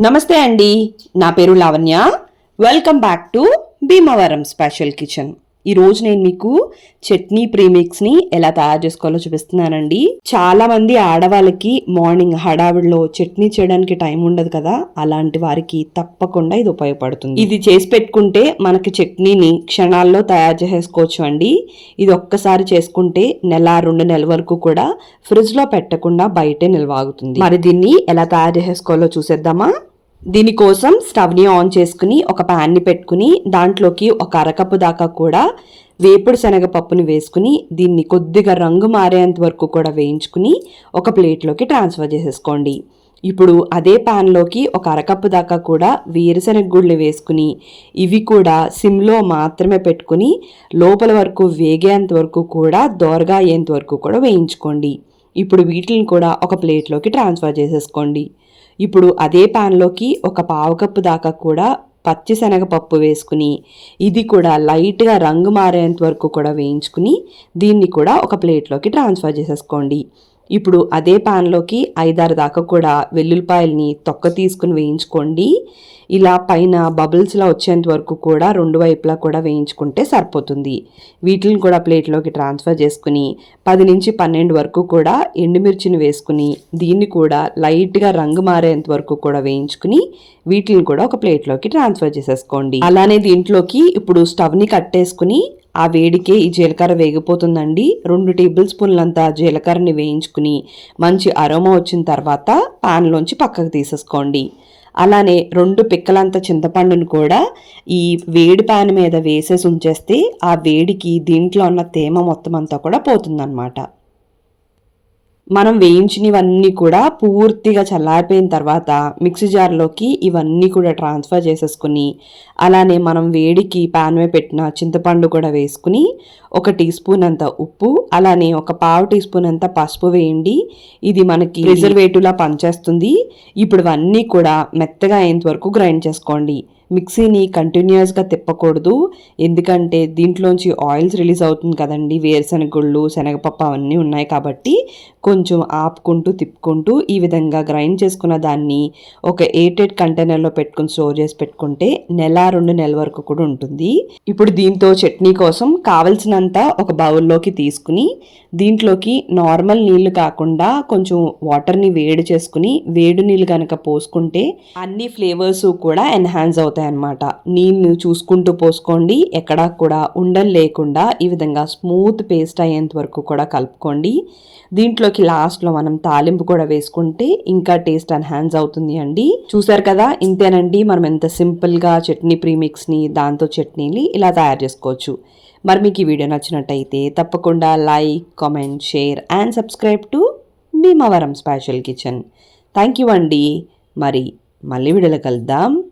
నమస్తే అండి. నా పేరు Lavanya. Welcome back to Bhimavaram special kitchen ఈ రోజు నేను మీకు చట్నీ ప్రీమిక్స్ని ఎలా తయారు చేసుకోవాలో చూపిస్తున్నానండి. చాలా మంది ఆడవాళ్ళకి మార్నింగ్ హడావిడిలో చట్నీ చేయడానికి టైం ఉండదు కదా అలాంటి వారికి తప్పకుండా ఇది ఉపయోగపడుతుంది. ఇది చేసి పెట్టుకుంటే మనకి చట్నీని క్షణాల్లో తయారు చేసేసుకోవచ్చు అండి. ఇది ఒక్కసారి చేసుకుంటే నెల రెండు నెలల వరకు కూడా ఫ్రిడ్జ్లో పెట్టకుండా బయటే నిల్వాగుతుంది మరి దీన్ని ఎలా తయారు చేసేసుకోవాలో చూసేద్దామా? దీనికోసం స్టవ్ని ఆన్ చేసుకుని ఒక ప్యాన్ని పెట్టుకుని దాంట్లోకి ఒక అరకప్పు దాకా కూడా వేపుడు శనగపప్పుని వేసుకుని దీన్ని కొద్దిగా రంగు మారేంత వరకు కూడా వేయించుకుని ఒక ప్లేట్లోకి ట్రాన్స్ఫర్ చేసేసుకోండి. ఇప్పుడు అదే ప్యాన్లోకి ఒక అరకప్పు దాకా కూడా వేరుశనగ గుళ్ళు వేసుకుని ఇవి కూడా సిమ్లో మాత్రమే పెట్టుకుని లోపల వరకు వేగేంత వరకు కూడా దోరగా అయ్యేంత వరకు కూడా వేయించుకోండి. ఇప్పుడు వీటిని కూడా ఒక ప్లేట్లోకి ట్రాన్స్ఫర్ చేసేసుకోండి. ఇప్పుడు అదే ప్యాన్లోకి ఒక పావు కప్పు దాకా కూడా పచ్చిశనగపప్పు వేసుకుని ఇది కూడా లైట్గా రంగు మారేంత వరకు కూడా వేయించుకుని దీన్ని కూడా ఒక ప్లేట్లోకి ట్రాన్స్ఫర్ చేసేసుకోండి. ఇప్పుడు అదే ప్యాన్లోకి ఐదారు దాకా కూడా వెల్లుల్లిపాయల్ని తొక్క తీసుకుని వేయించుకోండి. ఇలా పైన బబుల్స్లా వచ్చేంత వరకు కూడా రెండు వైపులా కూడా వేయించుకుంటే సరిపోతుంది. వీటిని కూడా ప్లేట్లోకి ట్రాన్స్ఫర్ చేసుకుని పది నుంచి పన్నెండు వరకు కూడా ఎండుమిర్చిని వేసుకుని దీన్ని కూడా లైట్గా రంగు మారేంత వరకు కూడా వేయించుకుని వీటిని కూడా ఒక ప్లేట్లోకి ట్రాన్స్ఫర్ చేసేసుకోండి. అలానే దీంట్లోకి ఇప్పుడు స్టవ్ని కట్టేసుకుని ఆ వేడికే ఈ జీలకర్ర వేగిపోతుందండి. రెండు టేబుల్ స్పూన్లంతా జీలకర్రని వేయించుకుని మంచి అరోమా వచ్చిన తర్వాత పాన్లోంచి పక్కకు తీసేసుకోండి. అలానే రెండు పిక్కలంత చింతపండును కూడా ఈ వేడి పాన్ మీద వేసేసి ఉంచేస్తే ఆ వేడికి దీంట్లో ఉన్న తేమ మొత్తం అంతా కూడా పోతుందన్నమాట. మనం వేయించినవన్నీ కూడా పూర్తిగా చల్లారిపోయిన తర్వాత మిక్సీ జార్లోకి ఇవన్నీ కూడా ట్రాన్స్ఫర్ చేసేసుకుని అలానే మనం వేడికి ప్యాన్ మీద పెట్టిన చింతపండు కూడా వేసుకుని ఒక టీ స్పూన్ అంత ఉప్పు అలానే ఒక పావు టీ స్పూన్ అంత పసుపు వేయండి. ఇది మనకి రిజర్వేటివ్లా పనిచేస్తుంది. ఇప్పుడు ఇవన్నీ కూడా మెత్తగా అయ్యేంత వరకు గ్రైండ్ చేసుకోండి. మిక్సీని కంటిన్యూస్గా తిప్పకూడదు. ఎందుకంటే దీంట్లోంచి ఆయిల్స్ రిలీజ్ అవుతుంది కదండి. వేరుశనగ గుళ్ళు శనగపప్పు అవన్నీ ఉన్నాయి కాబట్టి కొంచెం ఆపుకుంటూ తిప్పుకుంటూ ఈ విధంగా గ్రైండ్ చేసుకున్న దాన్ని ఒక ఎయిటెడ్ కంటైనర్లో పెట్టుకుని స్టోర్ చేసి పెట్టుకుంటే నెల రెండు నెలల వరకు కూడా ఉంటుంది. ఇప్పుడు దీంతో చట్నీ కోసం కావలసినంత ఒక బౌల్లోకి తీసుకుని దీంట్లోకి నార్మల్ నీళ్ళు కాకుండా కొంచెం వాటర్ని వేడి చేసుకుని వేడి నీళ్ళు కనుక పోసుకుంటే అన్ని ఫ్లేవర్స్ కూడా ఎన్హాన్స్ అవుతాయి. అన్నమాట. నీళ్ళు చూసుకుంటూ పోసుకోండి. ఎక్కడా కూడా ఉండలు లేకుండా ఈ విధంగా స్మూత్ పేస్ట్ అయ్యేంత వరకు కూడా కలుపుకోండి. దీంట్లోకి లాస్ట్లో మనం తాలింపు కూడా వేసుకుంటే ఇంకా టేస్ట్ ఎన్హాన్స్ అవుతుంది అండి. చూసారు కదా ఇంతేనండి. మనం ఎంత సింపుల్గా చట్నీ ప్రీమిక్స్ని దాంతో చట్నీని ఇలా తయారు చేసుకోవచ్చు. మరి మీకు ఈ వీడియో నచ్చినట్టయితే తప్పకుండా like comment share and subscribe to Bhimavaram special kitchen. Thank you అండి. మరి మళ్ళీ వీడియోలో కలుద్దాం.